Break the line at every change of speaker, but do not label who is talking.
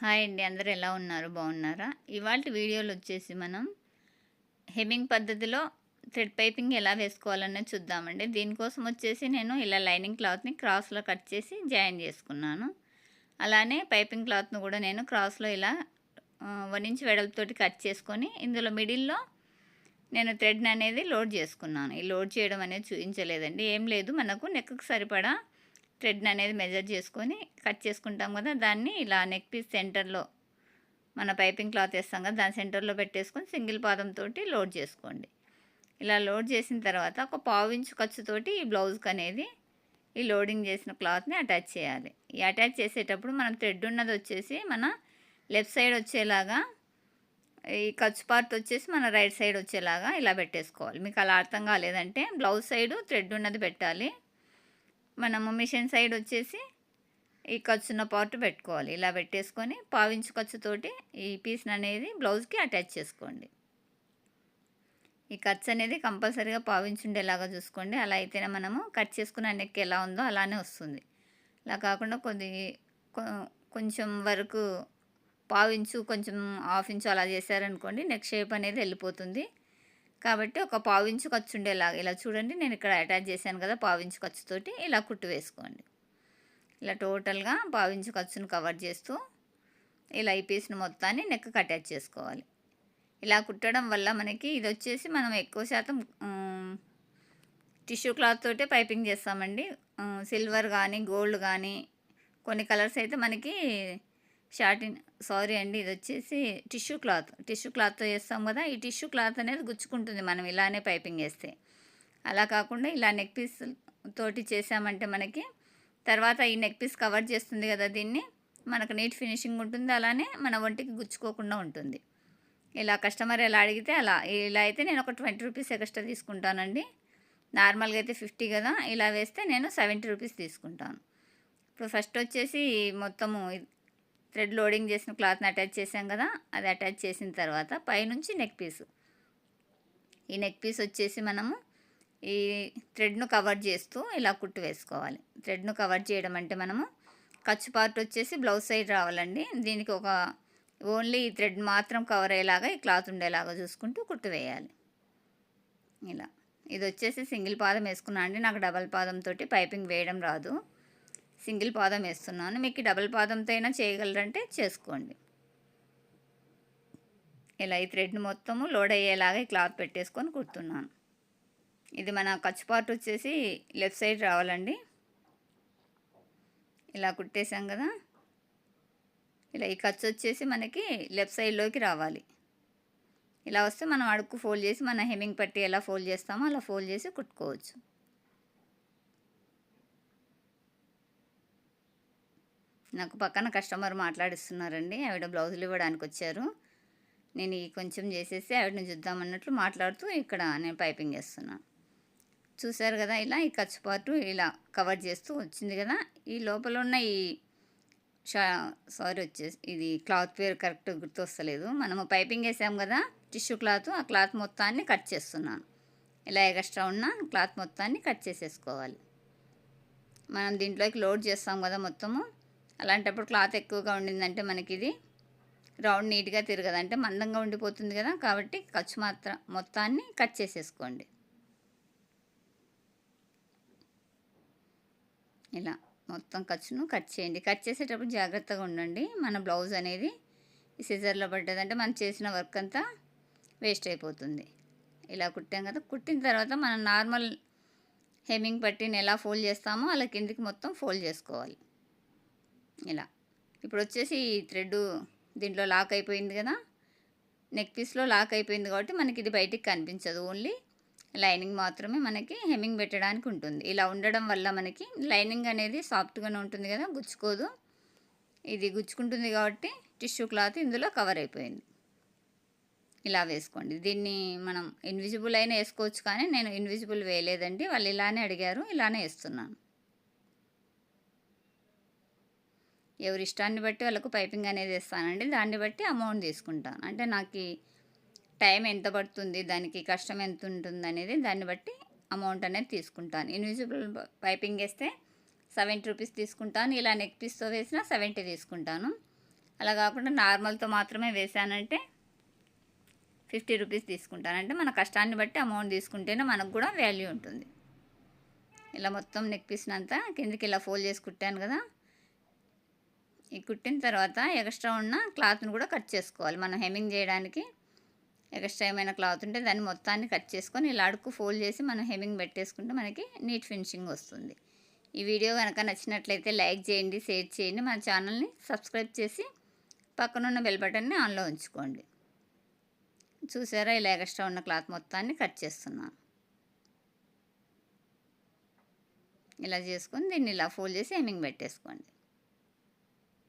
Hi అండి అందరూ ఎలా ఉన్నారు? బాగున్నారా? ఇవాళ వీడియోలు వచ్చేసి మనం హెమ్మింగ్ పద్ధతిలో థ్రెడ్ పైపింగ్ ఎలా వేసుకోవాలనేది చూద్దామండి. దీనికోసం వచ్చేసి నేను ఇలా లైనింగ్ క్లాత్ని క్రాస్లో కట్ చేసి జాయిన్ చేసుకున్నాను. అలానే పైపింగ్ క్లాత్ను కూడా నేను క్రాస్లో ఇలా వన్ ఇంచ్ వెడల్పుతోటి కట్ చేసుకొని ఇందులో మిడిల్లో నేను థ్రెడ్ అనేది లోడ్ చేసుకున్నాను. ఈ లోడ్ చేయడం అనేది చూపించలేదండి. ఏం లేదు మనకు నెక్కు సరిపడా థ్రెడ్ని అనేది మెజర్ చేసుకొని కట్ చేసుకుంటాం కదా దాన్ని ఇలా నెక్ పీస్ సెంటర్లో మన పైపింగ్ క్లాత్ వేస్తాం కదా దాని సెంటర్లో పెట్టేసుకొని సింగిల్ పాదంతో లోడ్ చేసుకోండి. ఇలా లోడ్ చేసిన తర్వాత ఒక పావు ఇంచు ఖర్చుతోటి ఈ బ్లౌజ్కి అనేది ఈ లోడింగ్ చేసిన క్లాత్ని అటాచ్ చేయాలి. ఈ అటాచ్ చేసేటప్పుడు మనం థ్రెడ్ ఉన్నది వచ్చేసి మన లెఫ్ట్ సైడ్ వచ్చేలాగా ఈ ఖర్చు పార్ట్ వచ్చేసి మన రైట్ సైడ్ వచ్చేలాగా ఇలా పెట్టేసుకోవాలి. మీకు అలా అర్థం కాలేదంటే బ్లౌజ్ సైడ్ థ్రెడ్ ఉన్నది పెట్టాలి. మనము మిషన్ సైడ్ వచ్చేసి ఈ ఖర్చున్న పార్ట్ పెట్టుకోవాలి. ఇలా పెట్టేసుకొని పావించు ఖర్చుతోటి ఈ పీస్ని అనేది బ్లౌజ్కి అటాచ్ చేసుకోండి. ఈ ఖర్చు అనేది కంపల్సరీగా పావించుండేలాగా చూసుకోండి. అలా అయితేనే మనము కట్ చేసుకున్న నెక్ ఎలా ఉందో అలానే వస్తుంది. అలా కాకుండా కొద్ది కొ- కొంచెం వరకు పావించు కొంచెం హాఫ్ ఇంచు అలా చేశారనుకోండి నెక్ షేప్ అనేది వెళ్ళిపోతుంది. కాబట్టి ఒక పావించు ఖర్చు ఉండేలాగా. ఇలా చూడండి నేను ఇక్కడ అటాచ్ చేశాను కదా పావించు ఖర్చుతోటి ఇలా కుట్టు వేసుకోండి. ఇలా టోటల్గా పావించు ఖర్చును కవర్ చేస్తూ ఇలా ఈ పీస్ను మొత్తాన్ని నెక్ అటాచ్ చేసుకోవాలి. ఇలా కుట్టడం వల్ల మనకి ఇది వచ్చేసి మనం ఎక్కువ శాతం టిష్యూ క్లాత్ తోటే పైపింగ్ చేస్తామండి. సిల్వర్ కానీ గోల్డ్ కానీ కొన్ని కలర్స్ అయితే మనకి షార్టిన్ సారీ అండి ఇది వచ్చేసి టిష్యూ క్లాత్. టిష్యూ క్లాత్తో చేస్తాం కదా ఈ టిష్యూ క్లాత్ అనేది గుచ్చుకుంటుంది మనం ఇలానే పైపింగ్ వేస్తే అలా కాకుండా ఇలా నెక్ పీస్ తోటి చేసామంటే మనకి తర్వాత ఈ నెక్ పీస్ కవర్ చేస్తుంది కదా దీన్ని మనకు నీట్ ఫినిషింగ్ ఉంటుంది అలానే మన ఒంటికి గుచ్చుకోకుండా ఉంటుంది. ఇలా కస్టమర్ ఎలా అడిగితే అలా ఇలా అయితే నేను ఒక ట్వంటీ రూపీస్ ఎక్స్ట్రా తీసుకుంటానండి. నార్మల్గా అయితే ఫిఫ్టీ కదా ఇలా వేస్తే నేను సెవెంటీ రూపీస్ తీసుకుంటాను. ఇప్పుడు ఫస్ట్ వచ్చేసి మొత్తము థ్రెడ్ లోడింగ్ చేసిన క్లాత్ని అటాచ్ చేసాం కదా అది అటాచ్ చేసిన తర్వాత పైనుంచి నెక్ పీస్. ఈ నెక్ పీస్ వచ్చేసి మనము ఈ థ్రెడ్ను కవర్ చేస్తూ ఇలా కుట్టు వేసుకోవాలి. థ్రెడ్ను కవర్ చేయడం అంటే మనము ఖర్చు పార్ట్ వచ్చేసి బ్లౌజ్ సైడ్ రావాలండి. దీనికి ఒక ఓన్లీ ఈ థ్రెడ్ మాత్రం కవర్ అయ్యేలాగా ఈ క్లాత్ ఉండేలాగా చూసుకుంటూ కుట్టు వేయాలి. ఇలా. ఇది వచ్చేసి సింగిల్ పాదం వేసుకున్నా అండి నాకు డబల్ పాదంతో పైపింగ్ వేయడం రాదు. సింగిల్ పాదం వేస్తున్నాను. మీకు డబల్ పాదంతో అయినా చేయగలరంటే చేసుకోండి. ఇలా ఈ థ్రెడ్ మొత్తము లోడ్ అయ్యేలాగా ఈ క్లాత్ పెట్టేసుకొని కుడుతున్నాను. ఇది మన ఖర్చు పార్ట్ వచ్చేసి లెఫ్ట్ సైడ్ రావాలండి. ఇలా కుట్టేసాం కదా. ఇలా ఈ ఖర్చు వచ్చేసి మనకి లెఫ్ట్ సైడ్లోకి రావాలి. ఇలా వస్తే మనం అడుక్కు ఫోల్డ్ చేసి మన హెమ్మింగ్ పట్టి ఎలా ఫోల్డ్ చేస్తామో అలా ఫోల్డ్ చేసి కుట్టుకోవచ్చు. నాకు పక్కన కస్టమర్ మాట్లాడిస్తున్నారండి. ఆవిడ బ్లౌజులు ఇవ్వడానికి వచ్చారు. నేను ఈ కొంచెం చేసేసి ఆవిడని చూద్దామన్నట్లు మాట్లాడుతూ ఇక్కడ నేను పైపింగ్ చేస్తున్నాను చూసారు కదా ఇలా ఈ ఖర్చు పాటు ఇలా కవర్ చేస్తూ వచ్చింది కదా ఈ లోపల ఉన్న ఈ షా సారీ వచ్చేసి ఇది క్లాత్ పేరు కరెక్ట్ గుర్తొస్తలేదు. మనము పైపింగ్ వేసాం కదా టిష్యూ క్లాత్ ఆ క్లాత్ మొత్తాన్ని కట్ చేస్తున్నాను. ఇలా ఎక్స్ట్రా ఉన్న క్లాత్ మొత్తాన్ని కట్ చేసేసుకోవాలి. మనం దీంట్లోకి లోడ్ చేస్తాం కదా మొత్తము అలాంటప్పుడు క్లాత్ ఎక్కువగా ఉండిందంటే మనకి ఇది రౌండ్ నీట్గా తిరగదు. అంటే మందంగా ఉండిపోతుంది కదా కాబట్టి ఖర్చు మాత్రం మొత్తాన్ని కట్ చేసేసుకోండి. ఇలా మొత్తం ఖర్చును కట్ చేయండి. కట్ చేసేటప్పుడు జాగ్రత్తగా ఉండండి. మన బ్లౌజ్ అనేది ఈ సిజర్లో పడ్డదంటే మనం చేసిన వర్క్ అంతా వేస్ట్ అయిపోతుంది. ఇలా కుట్టాం కదా కుట్టిన తర్వాత మనం నార్మల్ హెమ్మింగ్ పట్టిని ఎలా ఫోల్డ్ చేస్తామో అలా కిందికి మొత్తం ఫోల్డ్ చేసుకోవాలి. ఇలా. ఇప్పుడు వచ్చేసి ఈ థ్రెడ్ దీంట్లో లాక్ అయిపోయింది కదా. నెక్ పీస్లో లాక్ అయిపోయింది కాబట్టి మనకి ఇది బయటికి కనిపించదు. ఓన్లీ లైనింగ్ మాత్రమే మనకి హెమ్మింగ్ పెట్టడానికి ఉంటుంది. ఇలా ఉండడం వల్ల మనకి లైనింగ్ అనేది సాఫ్ట్గానే ఉంటుంది కదా గుచ్చుకోదు. ఇది గుచ్చుకుంటుంది కాబట్టి టిష్యూ క్లాత్ ఇందులో కవర్ అయిపోయింది. ఇలా వేసుకోండి. దీన్ని మనం ఇన్విజిబుల్ అయినా వేసుకోవచ్చు కానీ నేను ఇన్విజిబుల్ వేయలేదండి. వాళ్ళు ఇలానే అడిగారు ఇలానే వేస్తున్నాను. ఎవరి ఇష్టాన్ని బట్టి వాళ్ళకు పైపింగ్ అనేది వేస్తానండి. దాన్ని బట్టి అమౌంట్ తీసుకుంటాను. అంటే నాకు టైం ఎంత పడుతుంది దానికి కష్టం ఎంత ఉంటుంది అనేది దాన్ని బట్టి అమౌంట్ అనేది తీసుకుంటాను. ఇన్విజిబుల్ పైపింగ్ వేస్తే సెవెంటీ రూపీస్ తీసుకుంటాను. ఇలా నెక్ పీస్తో వేసినా సెవెంటీ తీసుకుంటాను. అలా కాకుండా నార్మల్తో మాత్రమే వేసానంటే ఫిఫ్టీ రూపీస్ తీసుకుంటాను. అంటే మన కష్టాన్ని బట్టి అమౌంట్ తీసుకుంటేనే మనకు కూడా వాల్యూ ఉంటుంది. ఇలా మొత్తం నెక్ పీస్నంతా కిందకి ఇలా ఫోల్డ్ చేసి కుట్టాను కదా ఈ కుట్టిన తర్వాత ఎక్స్ట్రా ఉన్న క్లాత్ని కూడా కట్ చేసుకోవాలి. మనం హెమ్మింగ్ చేయడానికి ఎక్స్ట్రా ఏమైనా క్లాత్ ఉంటే దాన్ని మొత్తాన్ని కట్ చేసుకొని ఇలా అడుక్కు ఫోల్డ్ చేసి మనం హెమ్మింగ్ పెట్టేసుకుంటే మనకి నీట్ ఫినిషింగ్ వస్తుంది. ఈ వీడియో కనుక నచ్చినట్లయితే లైక్ చేయండి షేర్ చేయండి మన ఛానల్ని సబ్స్క్రైబ్ చేసి పక్కనున్న బెల్ బటన్ని ఆన్లో ఉంచుకోండి. చూసారా? ఇలా ఎక్స్ట్రా ఉన్న క్లాత్ మొత్తాన్ని కట్ చేస్తున్నాను. ఇలా చేసుకొని దీన్ని ఇలా ఫోల్డ్ చేసి హెమ్మింగ్ పెట్టేసుకోండి.